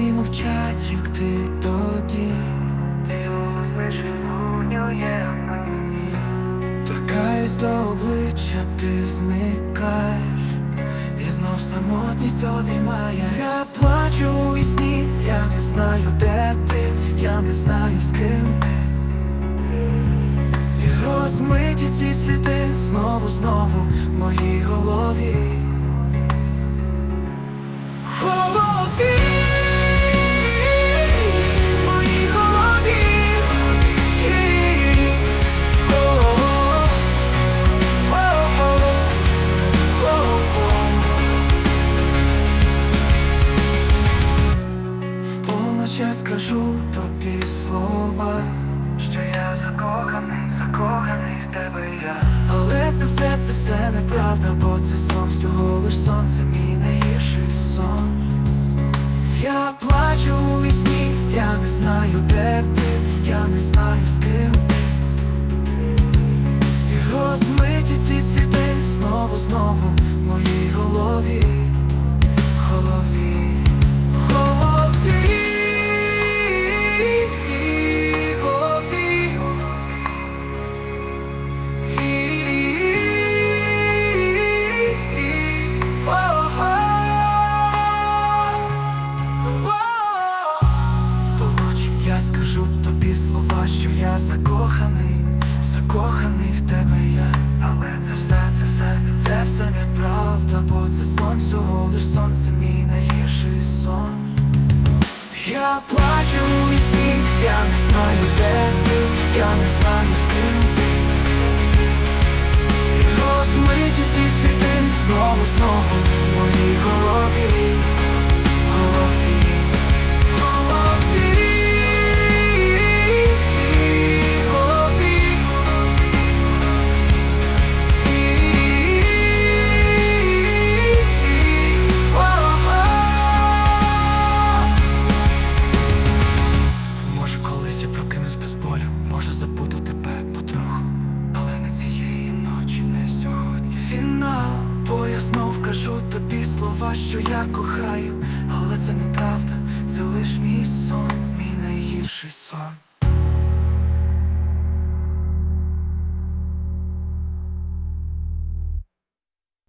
мовчать, як ти тоді. Торкаюсь до обличчя, ти зникаєш, і знов самотність обіймає. Я плачу у сні, я не знаю, де ти, я не знаю, з ким ти. І розмиті ці сліди знову, знову в моїй. Голові, скажу тобі слова, Що я закоханий, закоханий в тебе я. але це все, це все неправда, бо це сон, всього лиш сонце, мій найгірший сон. Я плачу у вісні, я не знаю, де всього лиш сон, мій найгірший сон. Я плачу слова, що я кохаю, але це неправда,